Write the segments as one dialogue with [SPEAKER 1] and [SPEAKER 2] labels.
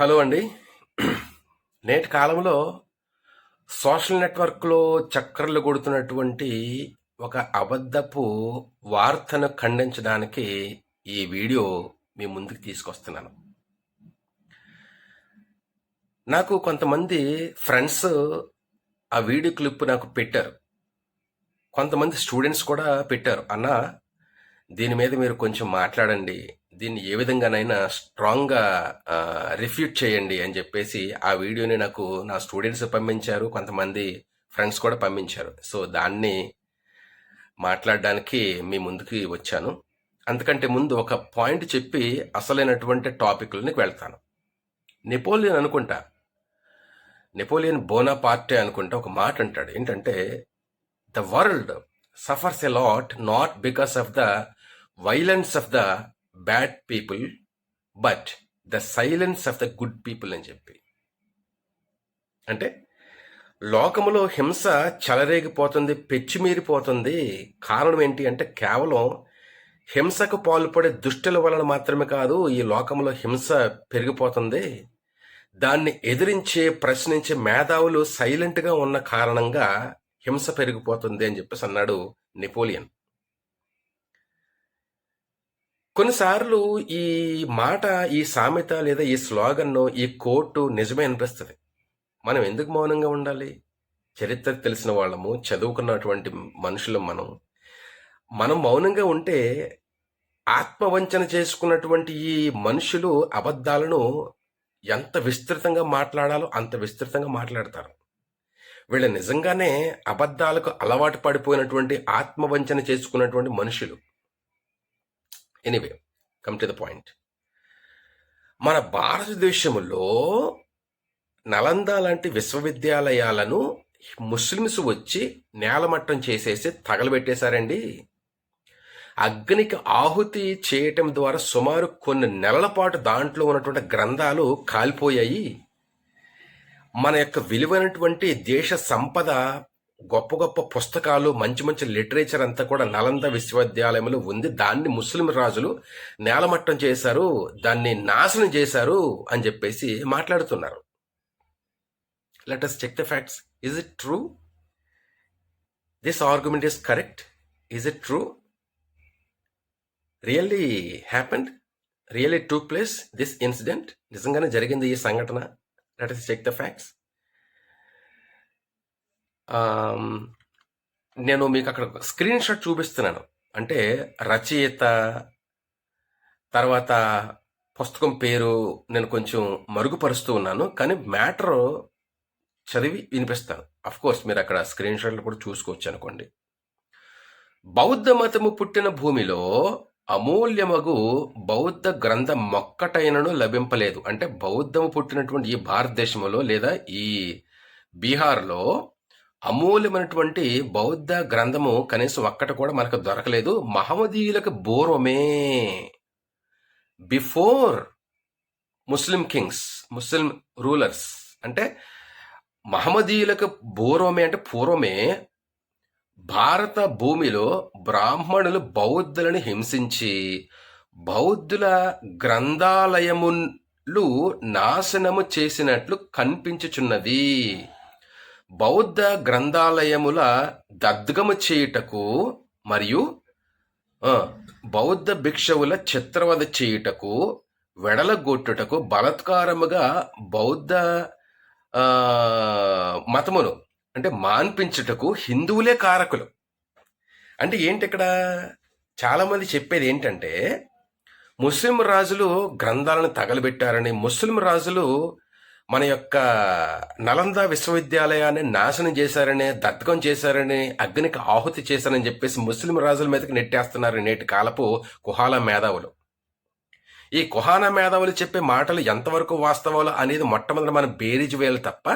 [SPEAKER 1] Hello అండి. నేటి కాలంలో సోషల్ నెట్వర్క్లో చక్కర్లు కొడుతున్నటువంటి ఒక అబద్ధపు వార్తను ఖండించడానికి ఈ వీడియో మీ ముందుకు తీసుకొస్తున్నాను. నాకు కొంతమంది ఫ్రెండ్స్ ఆ వీడియో క్లిప్ నాకు పెట్టారు. కొంతమంది స్టూడెంట్స్ కూడా పెట్టారు. అన్న దీని మీద మీరు కొంచెం మాట్లాడండి. దీన్ని ఏ విధంగానైనా స్ట్రాంగ్గా రిఫ్యూట్ చేయండి అని చెప్పేసి ఆ వీడియోని నాకు నా స్టూడెంట్స్ పంపించారు కొంతమంది ఫ్రెండ్స్ కూడా పంపించారు. సో దాన్ని మాట్లాడడానికి మీ ముందుకి వచ్చాను. అంతకంటే ముందు ఒక పాయింట్ చెప్పి అసలైనటువంటి టాపిక్లకి వెళ్తాను. నెపోలియన్ అనుకుంటా. నెపోలియన్ బోనాపార్టే అనుకుంటా ఒక మాట అంటాడు. ఏంటంటే the world suffers a lot not because of the violence of the bad people but the silence of the good people అని చెప్పి. అంటే లోకములో హింస చెలరేగిపోతుంది పెచ్చిమీరిపోతుంది. కారణం ఏంటి అంటే కేవలం హింసకు పాల్పడే దుష్టుల వలన మాత్రమే కాదు ఈ లోకంలో హింస పెరిగిపోతుంది. దాన్ని ఎదిరించే ప్రశ్నించే మేధావులు సైలెంట్గా ఉన్న కారణంగా హింస పెరిగిపోతుంది అని చెప్పేసి అన్నాడు నెపోలియన్. కొన్నిసార్లు ఈ మాట ఈ సామెత లేదా ఈ స్లోగన్ను ఈ కోర్టు నిజమే అనిపిస్తుంది. మనం ఎందుకు మౌనంగా ఉండాలి? చరిత్ర తెలిసిన వాళ్ళము చదువుకున్నటువంటి మనుషులు మనం. మనం మౌనంగా ఉంటే ఆత్మవంచన చేసుకున్నటువంటి ఈ మనుషులు అబద్ధాలను ఎంత విస్తృతంగా మాట్లాడాలో అంత విస్తృతంగా మాట్లాడతారు. వీళ్ళు నిజంగానే అబద్ధాలకు అలవాటు పడిపోయినటువంటి ఆత్మవంచన చేసుకున్నటువంటి మనుషులు. Anyway come to the point మన భారతదేశంలో నలంద లాంటి విశ్వవిద్యాలయాలను ముస్లిమ్స్ వచ్చి నేలమట్టం చేసేసి తగలబెట్టేశారండి. అగ్నికి ఆహుతి చేయటం ద్వారా సుమారు కొన్ని నెలల పాటు దాంట్లో ఉన్నటువంటి గ్రంథాలు కాలిపోయాయి. మన యొక్క విలువైనటువంటి దేశ సంపద గొప్ప గొప్ప పుస్తకాలు మంచి మంచి లిటరేచర్ అంతా కూడా నలంద విశ్వవిద్యాలయంలో ఉంది. దాన్ని ముస్లిం రాజులు నేలమట్టం చేశారు దాన్ని నాశనం చేశారు అని చెప్పేసి మాట్లాడుతున్నారు. Let us check the facts is it true this argument is correct is it true really happened really took place this incident నిజంగానే జరిగింది ఈ సంఘటన? Let us check the facts నేను మీకు అక్కడ స్క్రీన్ షాట్ చూపిస్తున్నాను. అంటే రచయిత తర్వాత పుస్తకం పేరు నేను కొంచెం మరుగుపరుస్తూ ఉన్నాను కానీ మ్యాటర్ చదివి వినిపిస్తాను. కోర్స్ మీరు అక్కడ స్క్రీన్ షాట్లు కూడా చూసుకోవచ్చు అనుకోండి. బౌద్ధ మతము పుట్టిన భూమిలో అమూల్యమగు బౌద్ధ గ్రంథం మొక్కటైనను లభింపలేదు. అంటే బౌద్ధము పుట్టినటువంటి ఈ భారతదేశంలో లేదా ఈ బీహార్లో అమూల్యమైనటువంటి బౌద్ధ గ్రంథము కనీసం ఒక్కటి కూడా మనకు దొరకలేదు. మహమ్మదీయులకు పూర్వమే. Before Muslim kings Muslim rulers అంటే మహమ్మదీయులకు పూర్వమే అంటే పూర్వమే భారత భూమిలో బ్రాహ్మణులు బౌద్ధులను హింసించి బౌద్ధుల గ్రంథాలయములు నాశనము చేసినట్లు కనిపించుచున్నది బౌద్ధ గ్రంథాలయముల దద్గము చేయుటకు మరియు బౌద్ధ భిక్షవుల చిత్రవద చేయుటకు వెడలగొట్టుటకు బలత్కారముగా బౌద్ధ మతమును అంటే మాన్పించుటకు హిందువులే కారకులు. అంటే ఏంటి ఇక్కడ చాలామంది చెప్పేది ఏంటంటే ముస్లిం రాజులు గ్రంథాలను తగలబెట్టారని ముస్లిం రాజులు మన యొక్క నలంద విశ్వవిద్యాలయాన్ని నాశనం చేశారని దత్తకం చేశారని అగ్నికి ఆహుతి చేశారని చెప్పేసి ముస్లిం రాజుల మీదకి నెట్టేస్తున్నారు నేటి కాలపు కుహాల మేధావులు. ఈ కుహాన మేధావులు చెప్పే మాటలు ఎంతవరకు వాస్తవాలు అనేది మొట్టమొదటి మనం బేరీజు వేయాలి తప్ప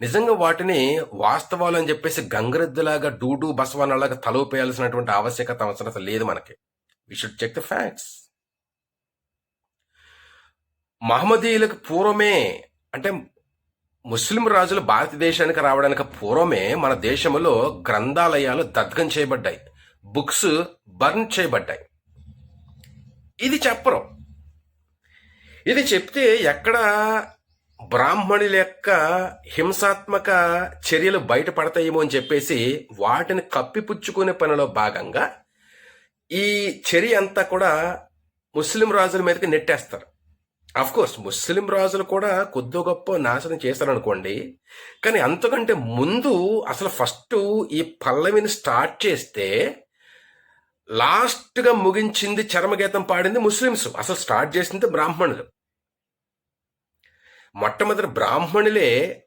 [SPEAKER 1] నిజంగా వాటిని వాస్తవాలు అని చెప్పేసి గంగరెద్దులాగా డూడు బసవనలాగా తలూపేయాల్సినటువంటి ఆవశ్యకత అవసరం లేదు మనకి. We should check the facts మహమ్మదీయులకు పూర్వమే అంటే ముస్లిం రాజులు భారతదేశానికి రావడానికి పూర్వమే మన దేశంలో గ్రంథాలయాలు దగ్ధం చేయబడ్డాయి. బుక్స్ బర్న్ చేయబడ్డాయి. ఇది చెప్పరు. ఇది చెప్తే ఎక్కడ బ్రాహ్మణుల యొక్క హింసాత్మక చర్యలు బయటపడతాయేమో అని చెప్పేసి వాటిని కప్పిపుచ్చుకునే పనిలో భాగంగా ఈ చర్య అంతా కూడా ముస్లిం రాజుల మీదకి నెట్టేస్తారు. కోర్స్ ముస్లిం రాజులు కూడా కొద్దో గొప్ప నాశనం చేస్తారనుకోండి కానీ అంతకంటే ముందు అసలు ఫస్ట్ ఈ పల్లవిని స్టార్ట్ చేస్తే లాస్ట్గా ముగించింది చర్మగీతం పాడింది ముస్లిమ్స్. అసలు స్టార్ట్ చేసింది బ్రాహ్మణులు. మొట్టమొదటి బ్రాహ్మణులే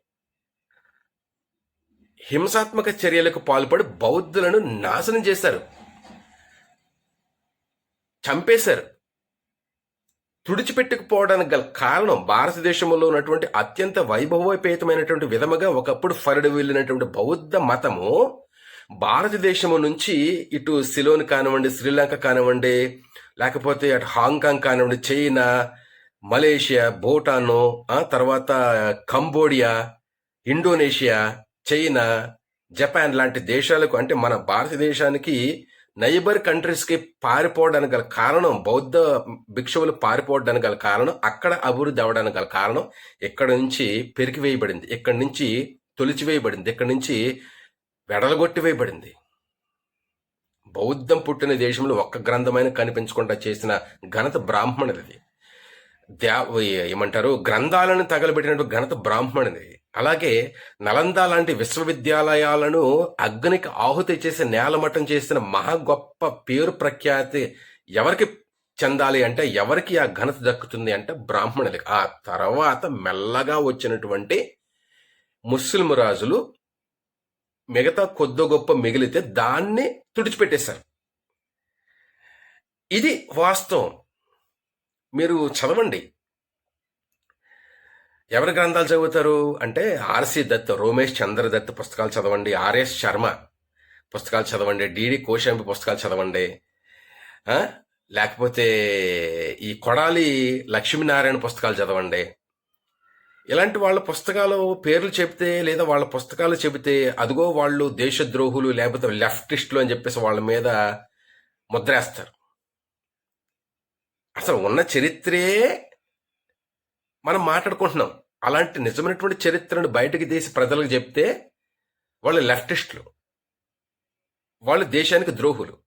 [SPEAKER 1] హింసాత్మక చర్యలకు పాల్పడి బౌద్ధులను నాశనం చేశారు. చంపేశారు. తుడిచిపెట్టుకుపోవడానికి గల కారణం భారతదేశంలో ఉన్నటువంటి అత్యంత వైభవోపేతమైనటువంటి విధముగా ఒకప్పుడు ఫరడు వెళ్ళినటువంటి బౌద్ధ మతము భారతదేశము నుంచి ఇటు సిలోన్ కానివ్వండి శ్రీలంక కానివ్వండి లేకపోతే అటు హాంకాంగ్ కానివ్వండి చైనా మలేషియా భూటాను ఆ తర్వాత కంబోడియా ఇండోనేషియా చైనా జపాన్ లాంటి దేశాలకు అంటే మన భారతదేశానికి నైబర్ కంట్రీస్కి పారిపోవడానికి గల కారణం బౌద్ధ భిక్షువులు పారిపోవడానికి గల కారణం అక్కడ అభివృద్ధి అవ్వడానికి గల కారణం ఇక్కడ నుంచి పెరికివేయబడింది ఇక్కడి నుంచి తొలిచివేయబడింది ఇక్కడి నుంచి వెడలగొట్టివేయబడింది బౌద్ధం పుట్టిన దేశంలో ఒక్క గ్రంథమైన కనిపించకుండా చేసిన ఘనత బ్రాహ్మణుడిది. దే ఏమంటారు? గ్రంథాలను తగలబెట్టినట్టు ఘనత బ్రాహ్మణుది అలాగే నలంద లాంటి విశ్వవిద్యాలయాలను అగ్నికి ఆహుతి చేసి నేలమట్టం చేసిన మహా గొప్ప పేరు ప్రఖ్యాతి ఎవరికి చెందాలి అంటే ఎవరికి ఆ ఘనత దక్కుతుంది అంటే బ్రాహ్మణులకి. ఆ తర్వాత మెల్లగా వచ్చినటువంటి ముస్లిం రాజులు మిగతా కొద్ది గొప్ప మిగిలితే దాన్ని తుడిచిపెట్టేశారు. ఇది వాస్తవం. మీరు చదవండి. ఎవరి గ్రంథాలు చదువుతారు? అంటే ఆర్సి దత్ రోమేష్ చంద్ర దత్ పుస్తకాలు చదవండి. ఆర్ఎస్ శర్మ పుస్తకాలు చదవండి. డిడి కోశాంబి పుస్తకాలు చదవండి. లేకపోతే ఈ కొడాలి లక్ష్మీనారాయణ పుస్తకాలు చదవండి. ఇలాంటి వాళ్ళ పుస్తకాలు పేర్లు చెబితే లేదా వాళ్ళ పుస్తకాలు చెబితే అదిగో వాళ్ళు దేశద్రోహులు లేకపోతే లెఫ్టిస్టులు అని చెప్పేసి వాళ్ళ మీద ముద్రేస్తారు. అసలు ఉన్న చరిత్రే మనం మాట్లాడుకుంటున్నాం. అలాంటి నిజమైనటువంటి చరిత్రను బయటకు తీసి ప్రజలకు చెప్తే వాళ్ళు లెఫ్టిస్టులు. వాళ్ళు దేశానికి ద్రోహులు.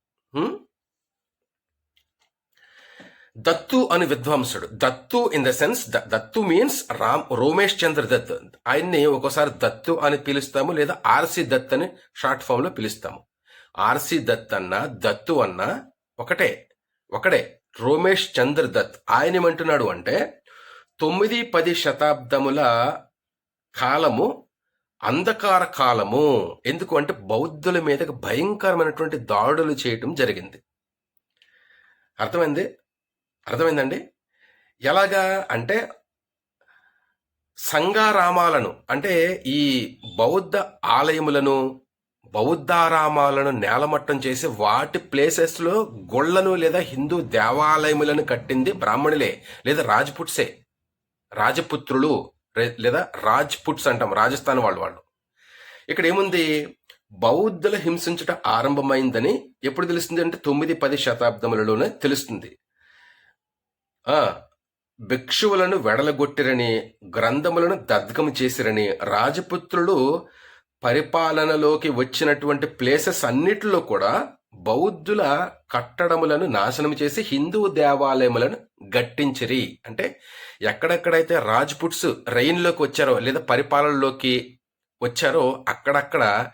[SPEAKER 1] దత్తు అని విద్వాంసుడు. Dutt in the sense Dutt means Ram Romesh Chandra Dutt. ఆయన్ని ఒక్కోసారి దత్తు అని పిలుస్తాము లేదా ఆర్సి దత్ అని షార్ట్ ఫామ్లో పిలుస్తాము. ఆర్సి దత్ అన్న దత్తు అన్న ఒకటే. ఒకడే. రోమేష్ చంద్ర దత్. ఆయన ఏమంటున్నాడు అంటే తొమ్మిది పది శతాబ్దముల కాలము అంధకార కాలము. ఎందుకు అంటే బౌద్ధుల మీదకు భయంకరమైనటువంటి దాడులు చేయటం జరిగింది. అర్థమైంది? అర్థమైందండి? ఎలాగా అంటే సంఘారామాలను అంటే ఈ బౌద్ధ ఆలయములను బౌద్ధారామాలను నేలమట్టం చేసి వాటి ప్లేసెస్లో గుళ్ళను లేదా హిందూ దేవాలయములను కట్టింది బ్రాహ్మణులే లేదా రాజ్పుట్సే. రాజపుత్రులు లేదా రాజ్పుట్స్ అంటాం రాజస్థాన్ వాళ్ళు వాళ్ళు. ఇక్కడ ఏముంది? బౌద్ధులు హింసించట ఆరంభమైందని ఎప్పుడు తెలుస్తుంది అంటే తొమ్మిది పది శతాబ్దములలోనే తెలుస్తుంది. భిక్షువులను వెడలగొట్టిరని గ్రంథములను దద్గము చేసిరని రాజపుత్రులు పరిపాలనలోకి వచ్చినటువంటి ప్లేసెస్ అన్నిటిలో కూడా బౌద్ధుల కట్టడములను నాశనం చేసి హిందూ దేవాలయములను గట్టించిరి. అంటే ఎక్కడెక్కడైతే రాజ్పుట్స్ రైన్లోకి వచ్చారో లేదా పరిపాలనలోకి వచ్చారో అక్కడక్కడ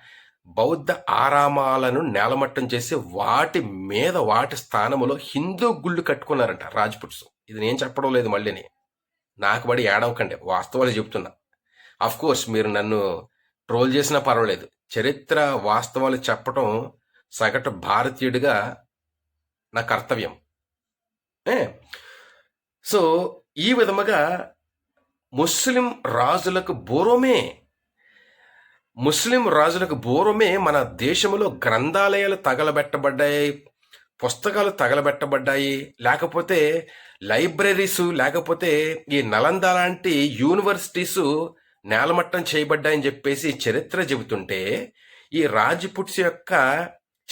[SPEAKER 1] బౌద్ధ ఆరామాలను నేలమట్టం చేసి వాటి మీద వాటి స్థానములో హిందూ గుళ్ళు కట్టుకున్నారంట రాజ్పుట్స్. ఇది నేను చెప్పడం లేదు మళ్ళీని. నాకు బడి ఏడవకండి వాస్తవాలు చెప్తున్నా. అఫ్ కోర్స్ మీరు నన్ను ట్రోల్ చేసినా పర్వాలేదు. చరిత్ర వాస్తవాలు చెప్పటం సగటు భారతీయుడిగా నా కర్తవ్యం. ఏ? సో ఈ విధముగా ముస్లిం రాజులకు బూరమే ముస్లిం రాజులకు బూరమే మన దేశంలో గ్రంథాలయాలు తగలబెట్టబడ్డాయి పుస్తకాలు తగలబెట్టబడ్డాయి లేకపోతే లైబ్రరీస్ లేకపోతే ఈ నలంద లాంటి యూనివర్సిటీస్ నేలమట్టం చేయబడ్డాయని చెప్పేసి చరిత్ర చెబుతుంటే ఈ రాజ్పుట్స్ యొక్క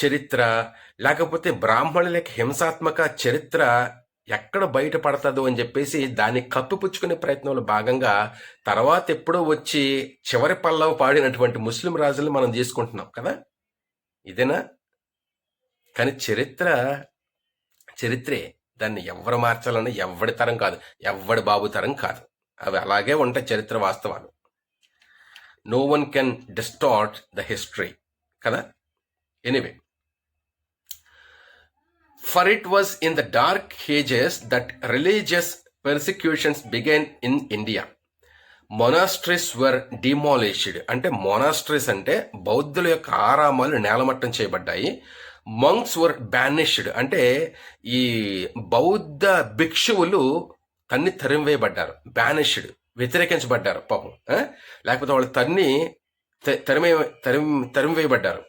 [SPEAKER 1] చరిత్ర లేకపోతే బ్రాహ్మణులకి హింసాత్మక చరిత్ర ఎక్కడ బయటపడతదో అని చెప్పేసి దాన్ని కప్పిపుచ్చుకునే ప్రయత్నంలో భాగంగా తర్వాత ఎప్పుడో వచ్చి చివరి పల్లవ పాడినటువంటి ముస్లిం రాజులు మనం తీసుకుంటున్నాం కదా? ఇదేనా? కానీ చరిత్ర చరిత్రే. దాన్ని ఎవరు మార్చాలన్నా ఎవడి తరం కాదు. ఎవడి బాబు తరం కాదు. అవి అలాగే ఉంటాయి చరిత్ర వాస్తవాలు. No one can distort the history కదా? Anyway For it was in the dark ages that religious persecutions began in India. Monasteries were demolished అంటే మొనాస్ట్రీస్ అంటే బౌద్ధుల యొక్క ఆరామాలు నేలమట్టం చేయబడ్డాయి. మంక్స్ వర్ బ్యానిష్డ్ అంటే ఈ బౌద్ధ భిక్షువులు తన్ని తరిమివేయబడ్డారు. బ్యానిష్డ్ వ్యతిరేకించబడ్డారు. పాపం. లేకపోతే వాళ్ళు తన్ని త- తరిమే తరిమి తరిమివేయబడ్డారు.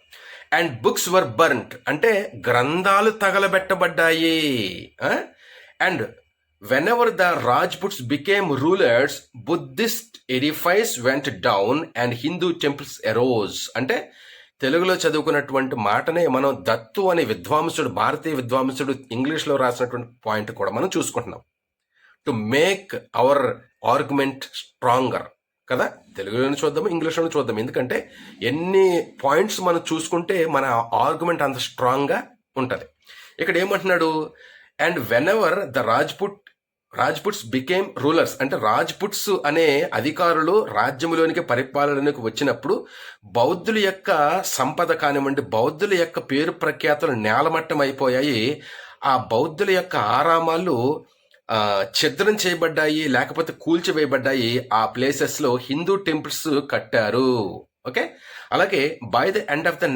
[SPEAKER 1] అండ్ బుక్స్ వర్ బర్న్ట్ అంటే గ్రంథాలు తగలబెట్టబడ్డాయి. And when ever the Rajputs became rulers Buddhist edifices went down and Hindu temples arose. అంటే తెలుగులో చదువుకున్నటువంటి మాటనే మనం దత్తు అనే విద్వాంసుడు భారతీయ విద్వాంసుడు ఇంగ్లీష్లో రాసినటువంటి పాయింట్ కూడా మనం చూసుకుంటున్నాం. To make our argument stronger. కదా? తెలుగులోనే చూద్దాం ఇంగ్లీష్లోనే చూద్దాం ఎందుకంటే ఎన్ని పాయింట్స్ మనం చూసుకుంటే మన ఆర్గ్యుమెంట్ అంత స్ట్రాంగ్గా ఉంటుంది. ఇక్కడ ఏమంటున్నాడు? And when ever the Rajput Rajputs became rulers అంటే రాజ్పుట్స్ అనే అధికారులు రాజ్యములోనికి పరిపాలనకు వచ్చినప్పుడు బౌద్ధుల యొక్క సంపద కానివ్వండి బౌద్ధుల యొక్క పేరు ప్రఖ్యాతులు నేలమట్టం అయిపోయాయి ఆ బౌద్ధుల యొక్క ఆరామాలు ఛిద్రం చేయబడ్డాయి లేకపోతే కూల్చివేయబడ్డాయి ఆ ప్లేసెస్లో హిందూ టెంపుల్స్ కట్టారు. ఓకే? అలాగే by the end of the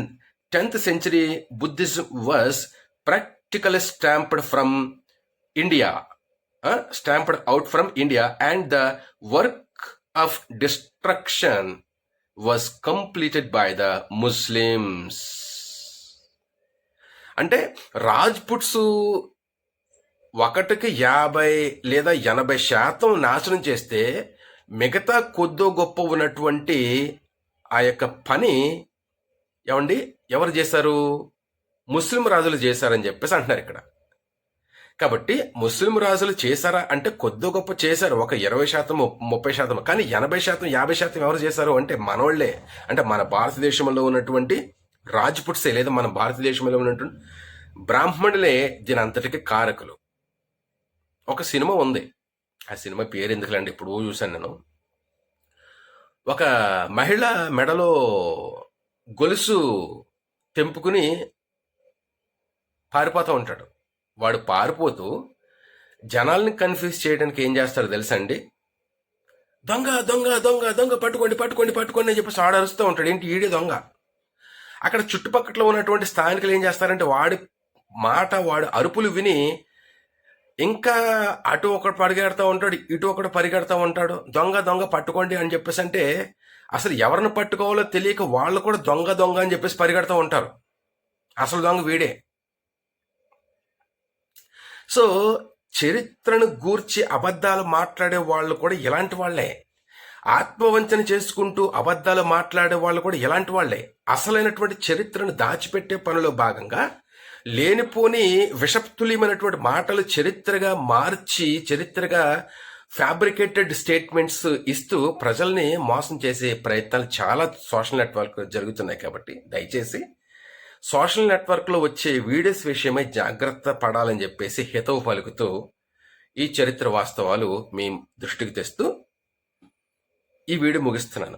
[SPEAKER 1] tenth century Buddhism was practical stamped from India stamped out from India and the work of destruction was completed by the Muslims అంటే రాజ్పుట్స్ ఒకటికి యాభై లేదా ఎనభై శాతం నాశనం చేస్తే మిగతా కొద్దో గొప్ప ఉన్నటువంటి ఆ యొక్క పని ఏమండి? ఎవరు చేశారు? ముస్లిం రాజులు చేశారని చెప్పేసి అంటున్నారు ఇక్కడ. కాబట్టి ముస్లిం రాజులు చేశారా అంటే కొద్దో గొప్ప చేశారు. ఒక ఇరవై శాతం ముప్పై శాతం కానీ ఎనభై శాతం యాభై శాతం ఎవరు చేశారు అంటే మనోళ్ళే. అంటే మన భారతదేశంలో ఉన్నటువంటి రాజ్పుట్సే లేదా మన భారతదేశంలో ఉన్నటువంటి బ్రాహ్మణులే దీని అంతటికి కారకులు. ఒక సినిమా ఉంది. ఆ సినిమా పేరు ఎందుకులండి? ఇప్పుడు చూశాను నేను. ఒక మహిళ మెడలో గొలుసు తెంపుకుని పారిపోతూ ఉంటాడు. వాడు పారిపోతూ జనాల్ని కన్ఫ్యూజ్ చేయడానికి ఏం చేస్తారో తెలుసా అండి? దొంగ దొంగ దొంగ దొంగ పట్టుకోండి పట్టుకోండి పట్టుకోండి అని చెప్పేసి ఆడరుస్తూ ఉంటాడు. ఏంటి ఈడే దొంగ? అక్కడ చుట్టుపక్కల ఉన్నటువంటి స్థానికులు ఏం చేస్తారంటే వాడి మాట వాడు అరుపులు విని ఇంకా అటు ఒకడు పరిగెడతా ఉంటాడు ఇటు ఒకడు పరిగెడతా ఉంటాడు. దొంగ దొంగ పట్టుకోండి అని చెప్పేసి అంటే అసలు ఎవరిని పట్టుకోవాలో తెలియక వాళ్ళు కూడా దొంగ దొంగ అని చెప్పేసి పరిగెడతా ఉంటారు. అసలు దొంగ వీడే. సో చరిత్రను గూర్చి అబద్ధాలు మాట్లాడే వాళ్ళు కూడా ఇలాంటి వాళ్ళే. ఆత్మవంచన చేసుకుంటూ అబద్ధాలు మాట్లాడే వాళ్ళు కూడా ఇలాంటి వాళ్ళే. అసలైనటువంటి చరిత్రను దాచిపెట్టే పనిలో భాగంగా లేనిపోని విషతుల్యమైనటువంటి మాటలు చరిత్రగా మార్చి చరిత్రగా ఫ్యాబ్రికేటెడ్ స్టేట్మెంట్స్ ఇస్తూ ప్రజల్ని మోసం చేసే ప్రయత్నాలు చాలా సోషల్ నెట్వర్క్ జరుగుతున్నాయి కాబట్టి దయచేసి సోషల్ నెట్వర్క్లో వచ్చే వీడియోస్ విషయమై జాగ్రత్త పడాలని చెప్పేసి హితవు పలుకుతూ ఈ చరిత్ర వాస్తవాలు మీ దృష్టికి తెస్తూ ఈ వీడియో ముగిస్తున్నాను.